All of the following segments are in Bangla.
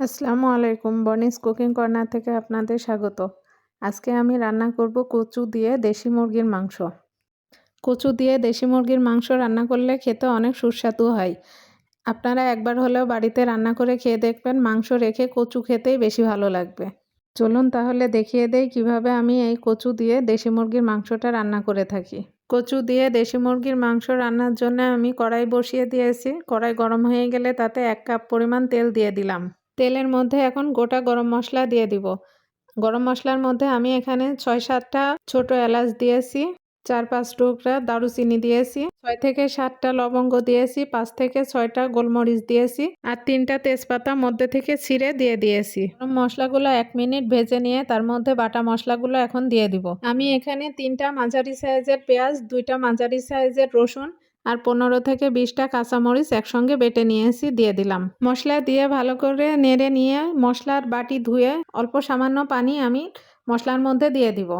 আসসালামু আলাইকুম বনিস কুকিং কর্নার থেকে আপনাদের স্বাগত। আজকে আমি রান্না করব কচু দিয়ে দেশি মুরগির মাংস। কচু দিয়ে দেশি মুরগির মাংস রান্না করলে খেতে অনেক সুস্বাদু হয়। আপনারা একবার হলেও বাড়িতে রান্না করে খেয়ে দেখবেন, মাংস রেখে কচু খেতেই বেশি ভালো লাগবে। চলুন তাহলে দেখিয়ে দেই কীভাবে আমি এই কচু দিয়ে দেশি মুরগির মাংসটা রান্না করে থাকি। কচু দিয়ে দেশি মুরগির মাংস রান্নার জন্য আমি কড়াই বসিয়ে দিয়েছি। কড়াই গরম হয়ে গেলে তাতে এক কাপ পরিমাণ তেল দিয়ে দিলাম। তেলের মধ্যে এখন গোটা গরম মশলা দিয়ে দিব। গরম মশলার মধ্যে আমি এখানে ছয় সাতটা ছোট এলাচ দিয়েছি চার পাঁচ টুকরা দারুচিনি দিয়েছি, ছয় থেকে সাতটা লবঙ্গ দিয়েছি, পাঁচ থেকে ছয়টা গোলমরিচ দিয়েছি আর তিনটা তেজপাতা মধ্যে থেকে ছিঁড়ে দিয়ে দিয়েছি। মশলাগুলো এক মিনিট ভেজে নিয়ে তার মধ্যে বাটা মশলাগুলো এখন দিয়ে দিব। আমি এখানে তিনটা মাঝারি সাইজের পেঁয়াজ, দুইটা মাঝারি সাইজের রসুন আর পনেরো থেকে বিশটা কাঁচামরিচ একসঙ্গে বেটে নিয়েছি দিয়ে দিলাম। মশলা দিয়ে ভালো করে নেড়ে নিয়ে মশলার বাটি ধুয়ে অল্প সামান্য পানি আমি মশলার মধ্যে দিয়ে দিব।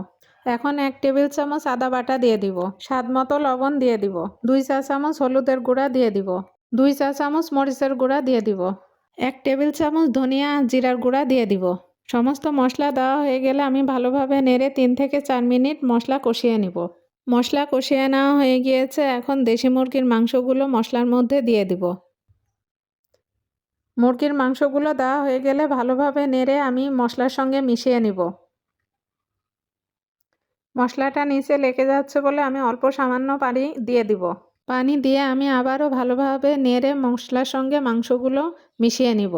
এখন এক টেবিল চামচ আদা বাটা দিয়ে দিব। স্বাদ মতো লবণ দিয়ে দিব। দুই চা চামচ হলুদের গুঁড়া দিয়ে দিব। দুই চা চামচ মরিচের গুঁড়া দিয়ে দিব। এক টেবিল চামচ ধনিয়া জিরার গুঁড়া দিয়ে দিব। সমস্ত মশলা দেওয়া হয়ে গেলে আমি ভালোভাবে নেড়ে তিন থেকে চার মিনিট মশলা কষিয়ে নিব। মশলা কষিয়ে নেওয়া হয়ে গিয়েছে, এখন দেশি মুরগির মাংসগুলো মশলার মধ্যে দিয়ে দিব। মুরগির মাংসগুলো দেওয়া হয়ে গেলে ভালোভাবে নেড়ে আমি মশলার সঙ্গে মিশিয়ে নিব। মশলাটা নিচে লেগে যাচ্ছে বলে আমি অল্প সামান্য পানি দিয়ে দিব। পানি দিয়ে আমি আবারও ভালোভাবে নেড়ে মশলার সঙ্গে মাংসগুলো মিশিয়ে নিব।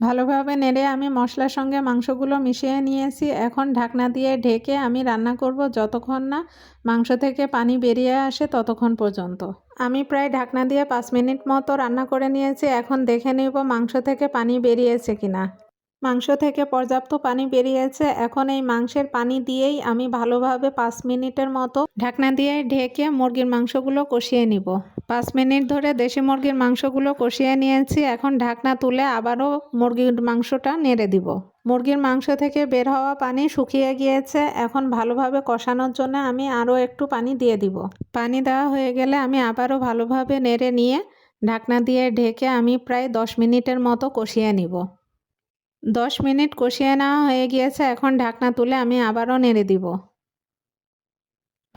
ভালোভাবে নেড়ে আমি মশলার সঙ্গে মাংসগুলো মিশিয়ে নিয়েছি। এখন ঢাকনা দিয়ে ঢেকে আমি রান্না করব যতক্ষণ না মাংস থেকে পানি বেরিয়ে আসে ততক্ষণ পর্যন্ত। আমি প্রায় ঢাকনা দিয়ে পাঁচ মিনিট মতো রান্না করে নিয়েছি। এখন দেখে নেব মাংস থেকে পানি বেরিয়েছে কিনা। মাংস থেকে পর্যাপ্ত পানি বেরিয়েছে। এখন এই মাংসের পানি দিয়েই আমি ভালোভাবে পাঁচ মিনিটের মতো ঢাকনা দিয়ে ঢেকে মুরগির মাংসগুলো কষিয়ে নিব। পাঁচ মিনিট ধরে দেশি মুরগির মাংসগুলো কষিয়ে নিয়েছি। এখন ঢাকনা তুলে আবারও মুরগির মাংসটা নেড়ে দিব। মুরগির মাংস থেকে বের হওয়া পানি শুকিয়ে গিয়েছে। এখন ভালোভাবে কষানোর জন্য আমি আরও একটু পানি দিয়ে দিব। পানি দেওয়া হয়ে গেলে আমি আবারও ভালোভাবে নেড়ে নিয়ে ঢাকনা দিয়ে ঢেকে আমি প্রায় দশ মিনিটের মতো কষিয়ে নিব। দশ মিনিট কষিয়ে নেওয়া হয়ে গিয়েছে। এখন ঢাকনা তুলে আমি আবারও নেড়ে দিব।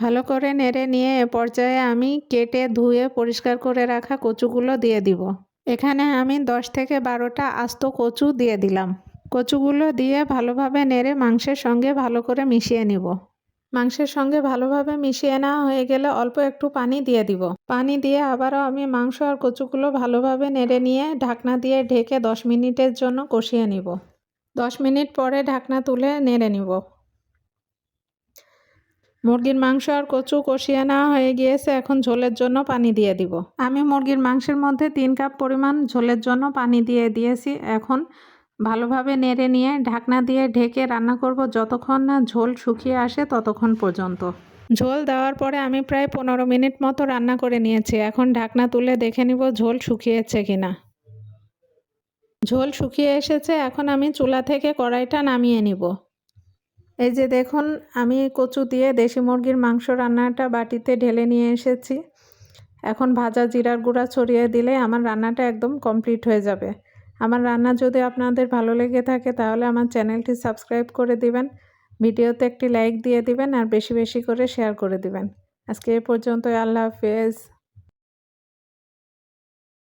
ভালো করে নেড়ে নিয়ে এ পর্যায়ে আমি কেটে ধুয়ে পরিষ্কার করে রাখা কচুগুলো দিয়ে দিব। এখানে আমি দশ থেকে বারোটা আস্ত কচু দিয়ে দিলাম। কচুগুলো দিয়ে ভালোভাবে নেড়ে মাংসের সঙ্গে ভালো করে মিশিয়ে নিব। মাংসের সঙ্গে ভালোভাবে মিশিয়ে নেওয়া হয়ে গেলে অল্প একটু পানি দিয়ে দিব। পানি দিয়ে আবারও আমি মাংস আর কচুগুলো ভালোভাবে নেড়ে নিয়ে ঢাকনা দিয়ে ঢেকে দশ মিনিটের জন্য কষিয়ে নিব। দশ মিনিট পরে ঢাকনা তুলে নেড়ে নিব। মুরগির মাংস আর কচু কষিয়ে নেওয়া হয়ে গিয়েছে, এখন ঝোলের জন্য পানি দিয়ে দিব। আমি মুরগির মাংসের মধ্যে তিন কাপ পরিমাণ ঝোলের জন্য পানি দিয়ে দিয়েছি, এখন ভালোভাবে নেড়ে নিয়ে ঢাকনা দিয়ে ঢেকে রান্না করব যতক্ষণ না ঝোল শুকিয়ে আসে ততক্ষণ পর্যন্ত। ঝোল দেওয়ার পরে আমি প্রায় পনেরো মিনিট মতো রান্না করে নিয়েছি, এখন ঢাকনা তুলে দেখে নিব ঝোল শুকিয়েছে কিনা। ঝোল শুকিয়ে এসেছে, এখন আমি চুলা থেকে কড়াইটা নামিয়ে নিব। এই যে দেখুন, আমি কচু দিয়ে দেশি মুরগির মাংস রান্নাটা বাটিতে ঢেলে নিয়ে এসেছি। এখন ভাজা জিরার গুঁড়া ছড়িয়ে দিলে আমার রান্নাটা একদম কমপ্লিট হয়ে যাবে। আমার রান্না যদি আপনাদের ভালো লেগে থাকে, তাহলে আমার চ্যানেলটি সাবস্ক্রাইব করে দিবেন, ভিডিওতে একটি লাইক দিয়ে দিবেন, আর বেশি বেশি করে শেয়ার করে দিবেন। আজকে এ পর্যন্ত আল্লাহ হাফেজ।